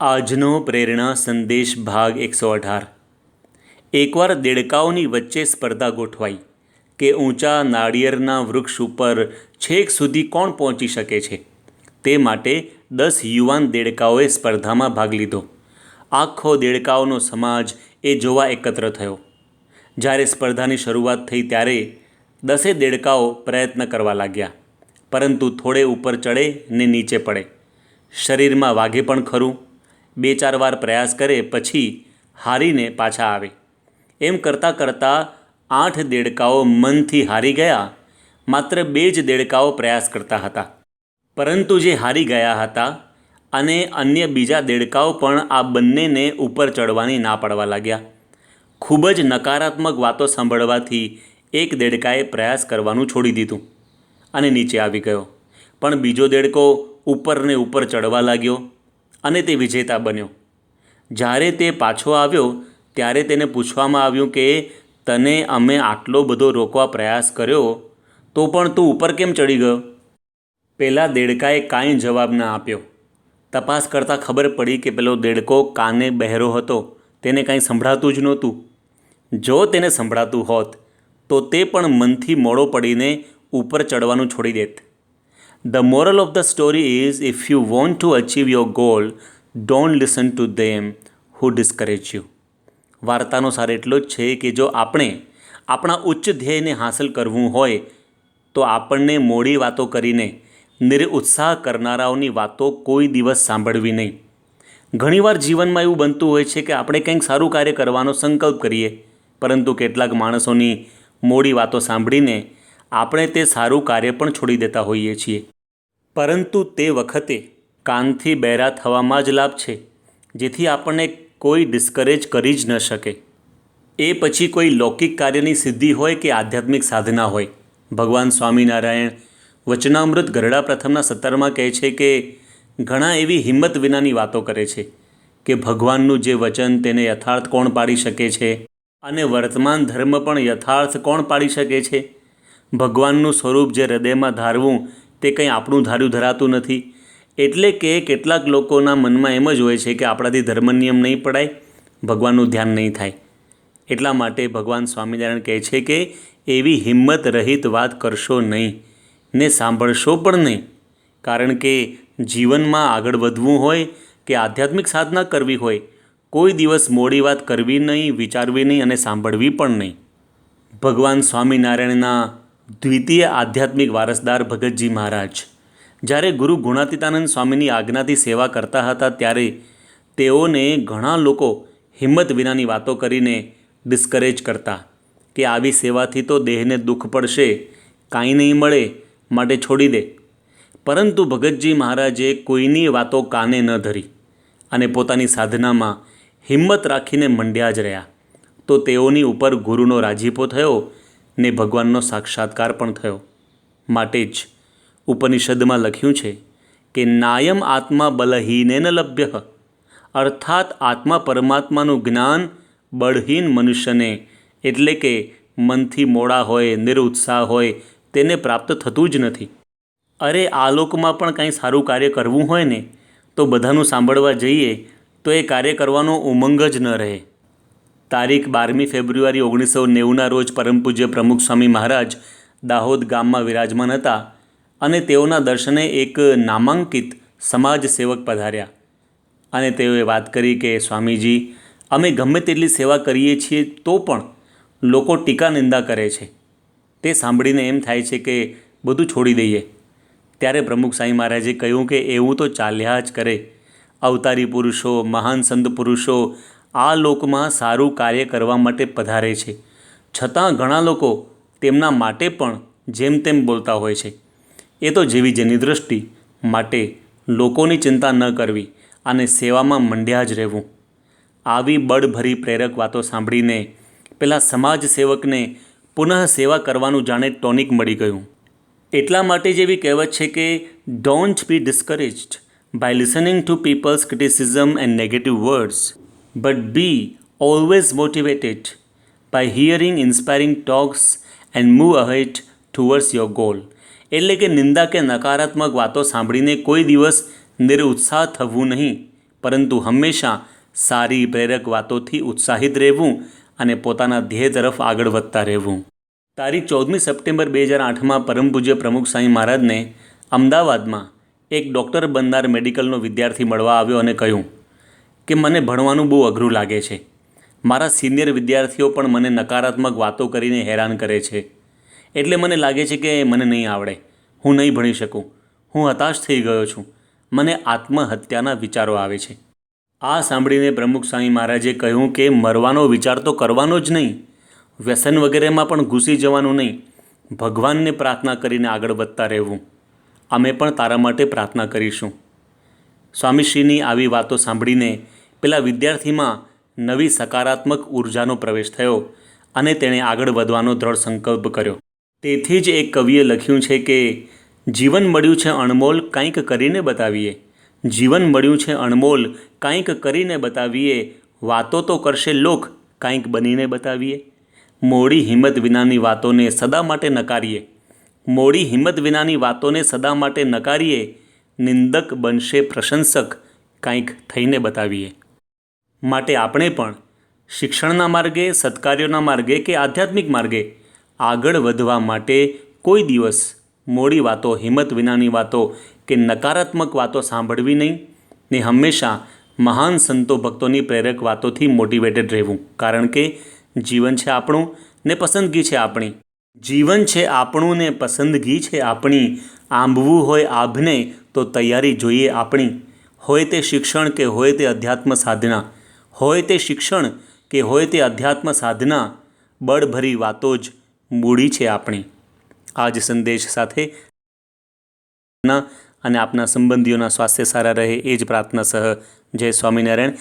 આજનો પ્રેરણા સંદેશ ભાગ એકસો અઢાર. એકવાર દેડકાઓની વચ્ચે સ્પર્ધા ગોઠવાઈ કે ઊંચા નાળિયેરના વૃક્ષ ઉપર છેક સુધી કોણ પહોંચી શકે છે, તે માટે દસ યુવાન દેડકાઓએ સ્પર્ધામાં ભાગ લીધો. આખો દેડકાઓનો સમાજ એ જોવા એકત્ર થયો. જ્યારે સ્પર્ધાની શરૂઆત થઈ ત્યારે દસે દેડકાઓ પ્રયત્ન કરવા લાગ્યા, પરંતુ થોડે ઉપર ચડે ને નીચે પડે. શરીરમાં વાગે પણ ખરું બે ચાર વાર પ્રયાસ કરે પછી હારીને પાછા આવે. એમ કરતાં કરતાં આઠ દેડકાઓ મનથી હારી ગયા. માત્ર બે જ દેડકાઓ પ્રયાસ કરતા હતા. પરંતુ જે હારી ગયા હતા અને અન્ય બીજા દેડકાઓ પણ આ બંનેને ઉપર ચડવાની ના પાડવા લાગ્યા. ખૂબ જ નકારાત્મક વાતો સાંભળવાથી એક દેડકાએ પ્રયાસ કરવાનું છોડી દીધું અને નીચે આવી ગયો. પણ બીજો દેડકો ઉપર ને ઉપર ચડવા લાગ્યો. અને તે વિજેતા બન્યો. જ્યારે તે પાછો આવ્યો, ત્યારે તેને પૂછવામાં આવ્યું કે, તને અમે આટલો બધો રોકવા પ્રયાસ કર્યો, તો પણ તું ઉપર કેમ ચડી ગયો? પેલા દેડકાએ કાંઈ જવાબ ન આપ્યો. તપાસ કરતાં ખબર પડી કે પેલો દેડકો કાને બહેરો હતો, તેને કાંઈ સંભળાતું જ નહોતું. જો તેને સંભળાતું હોત, તો તે પણ મનથી મોડો પડીને ઉપર ચડવાનું છોડી દેત. The moral of the story is if you want to achieve your goal don't listen to them who discourage you વાર્તાનો સાર એટલો જ છે કે જો આપણે આપણા ઉચ્ચ ધ્યેયને હાંસલ કરવું હોય, તો આપણને મોડી વાતો કરીને નિરુત્સાહ કરનારાઓની વાતો કોઈ દિવસ સાંભળવી નહીં. ઘણીવાર જીવનમાં એવું બનતું હોય છે કે આપણે કંઈક સારું કાર્ય કરવાનો સંકલ્પ કરીએ, પરંતુ કેટલાક માણસોની મોડી વાતો સાંભળીને આપણે તે સારું કાર્ય પણ છોડી દેતા હોઈએ છીએ. પરંતુ તે વખતે કાનથી બહેરા થવામાં જ લાભ છે, જેથી આપણને કોઈ ડિસ્કરેજ કરી જ ન શકે. એ પછી કોઈ લૌકિક કાર્યની સિદ્ધિ હોય કે આધ્યાત્મિક સાધના હોય. ભગવાન સ્વામિનારાયણ વચનામૃત ગરડા પ્રથમના સત્તરમાં કહે છે કે, ઘણા એવી હિંમત વિનાની વાતો કરે છે કે ભગવાનનું જે વચન તેને યથાર્થ કોણ પાડી શકે છે અને વર્તમાન ધર્મ પણ યથાર્થ કોણ પાડી શકે છે? ભગવાનનું સ્વરૂપ જે હૃદયમાં ધારવું તે કંઈ આપણું ધાર્યું ધરાતું નથી. એટલે કે કેટલાક લોકોના મનમાં એમ જ હોય છે કે આપણાથી ધર્મ નિયમ નહીં પડાય, ભગવાનનું ધ્યાન નહીં થાય. એટલા માટે ભગવાન સ્વામિનારાયણ કહે છે કે એવી હિંમત રહિત વાત કરશો નહીં ને સાંભળશો પણ નહીં. કારણ કે જીવનમાં આગળ વધવું હોય કે આધ્યાત્મિક સાધના કરવી હોય, કોઈ દિવસ મોડી વાત કરવી નહીં, વિચારવી નહીં અને સાંભળવી પણ નહીં. ભગવાન સ્વામિનારાયણના દ્વિતીય આધ્યાત્મિક વારસદાર ભગતજી મહારાજ. જ્યારે ગુરુ ગુણાતીતાનંદ સ્વામીની આજ્ઞાથી સેવા કરતા હતા ત્યારે તેઓને ઘણા લોકો હિંમત વિનાની વાતો કરીને ડિસ્કરેજ કરતા કે આવી સેવાથી તો દેહને દુઃખ પડશે, કાંઈ નહીં મળે, માટે છોડી દે. પરંતુ ભગતજી મહારાજે કોઈની વાતો કાને ન ધરી અને પોતાની સાધનામાં હિંમત રાખીને મંડ્યા જ રહ્યા. તો તેઓની ઉપર ગુરુનો રાજીપો થયો ને ભગવાનનો સાક્ષાત્કાર પણ થયો. માટે જ ઉપનિષદમાં લખ્યું છે કે નાયમ આત્મા બલહીને ન લભ્ય. અર્થાત આત્મા પરમાત્માનું જ્ઞાન બળહીન મનુષ્યને, એટલે કે મનથી મોડા હોય, નિરુત્સાહ હોય, તેને પ્રાપ્ત થતું જ નથી. અરે આ લોકમાં પણ કાંઈ સારું કાર્ય કરવું હોય ને, તો બધાનું સાંભળવા જઈએ તો એ કાર્ય કરવાનો ઉમંગ જ ન રહે. તારીખ બારમી ફેબ્રુઆરી ઓગણીસો નેવુંના રોજ પરમ પૂજ્ય પ્રમુખ સ્વામી મહારાજ દાહોદ ગામમાં વિરાજમાન હતા અને તેઓના દર્શને એક નામાંકિત સમાજ સેવક પધાર્યા. અને તેઓએ વાત કરી કે, સ્વામીજી, અમે ગમે તેટલી સેવા કરીએ છીએ તો પણ લોકો ટીકા નિંદા કરે છે. તે સાંભળીને એમ થાય છે કે બધું છોડી દઈએ. ત્યારે પ્રમુખ સાંઈ મહારાજે કહ્યું કે, એવું તો ચાલ્યા જ કરે. અવતારી પુરુષો, મહાન સંત પુરુષો આ લોકમાં સારું કાર્ય કરવા માટે પધારે છે. છતાં ઘણા લોકો તેમના માટે પણ જેમ તેમ બોલતા હોય છે. એ તો જેવી જેની દૃષ્ટિ માટે લોકોની ચિંતા ન કરવી અને સેવામાં મંડ્યા જ રહેવું. આવી બળભરી પ્રેરક વાતો સાંભળીને પેલા સમાજ સેવકને પુનઃ સેવા કરવાનું જાણે ટોનિક મળી ગયું. એટલા માટે જેવી કહેવત છે કે don't be discouraged by listening to people's criticism and negative words but be always motivated by hearing inspiring talks and move ahead towards your goal એટલે કે નિંદા કે નકારાત્મક વાતો સાંભળીને કોઈ દિવસ નિરુત્સાહ થવું નહીં, પરંતુ હંમેશા સારી, પ્રેરક વાતોથી ઉત્સાહિત રહેવું અને પોતાના ધ્યેય તરફ આગળ વધતા રહેવું. તારીખ ચૌદમી સપ્ટેમ્બર બે હજાર આઠમાં પરમ પૂજ્ય પ્રમુખ સાંઈ મહારાજને અમદાવાદમાં એક ડૉક્ટર બનનાર મેડિકલનો વિદ્યાર્થી મળવા આવ્યો અને કહ્યું કે મને ભણવાનું બહુ અઘરું લાગે છે. મારા સિનિયર વિદ્યાર્થીઓ પણ મને નકારાત્મક વાતો કરીને હેરાન કરે છે. એટલે મને લાગે છે કે મને નહીં આવડે. હું નહીં ભણી શકું. હું હતાશ થઈ ગયો છું. મને આત્મહત્યાના વિચારો આવે છે. આ સાંભળીને પ્રમુખ સ્વામી મહારાજે કહ્યું કે મરવાનો વિચાર તો કરવાનો જ નહીં. વ્યસન વગેરેમાં પણ ઘૂસી જવાનું નહીં. ભગવાનને પ્રાર્થના કરીને આગળ વધતા રહેવું. અમે પણ તારા માટે પ્રાર્થના કરીશું. સ્વામીશ્રીની આવી વાતો સાંભળીને પેલા વિદ્યાર્થીમાં નવી સકારાત્મક ઉર્જાનો પ્રવેશ થયો અને તેણે આગળ વધવાનો દ્રઢ સંકલ્પ કર્યો. તેથી જ એક કવિએ લખ્યું છે કે, જીવન મળ્યું છે અણમોલ, કંઈક કરીને બતાવીએ. જીવન મળ્યું છે અણમોલ, કંઈક કરીને બતાવીએ. વાતો તો કરશે લોક, કંઈક બનીને બતાવીએ. મોડી હિંમત વિનાની વાતોને સદા માટે નકારીએ. મોડી હિંમત વિનાની વાતોને સદા માટે નકારીએ. નિંદક બનશે પ્રશંસક, કંઈક થઈને બતાવીએ. માટે આપણે પણ શિક્ષણના માર્ગે, સત્કાર્યોના માર્ગે કે આધ્યાત્મિક માર્ગે આગળ વધવા માટે કોઈ દિવસ મોડી વાતો, હિંમત વિનાની વાતો કે નકારાત્મક વાતો સાંભળવી નહીં. ને હંમેશા મહાન સંતો ભક્તોની પ્રેરક વાતોથી મોટિવેટેડ રહેવું. કારણ કે જીવન છે આપણું ને પસંદગી છે આપણી. જીવન છે આપણું ને પસંદગી છે આપણી. આંબવું હોય આભને તો તૈયારી જોઈએ આપણી. હોય તે શિક્ષણ કે હોય તે અધ્યાત્મ સાધના. હોય તે શિક્ષણ કે હોય તે અધ્યાત્મ સાધના, બળભરી વાતો જ મૂડી છે આપણી. આ જ સંદેશ સાથે અને આપના સંબંધીઓના સ્વાસ્થ્ય સારા રહે એ જ પ્રાર્થના સહ. જય સ્વામિનારાયણ.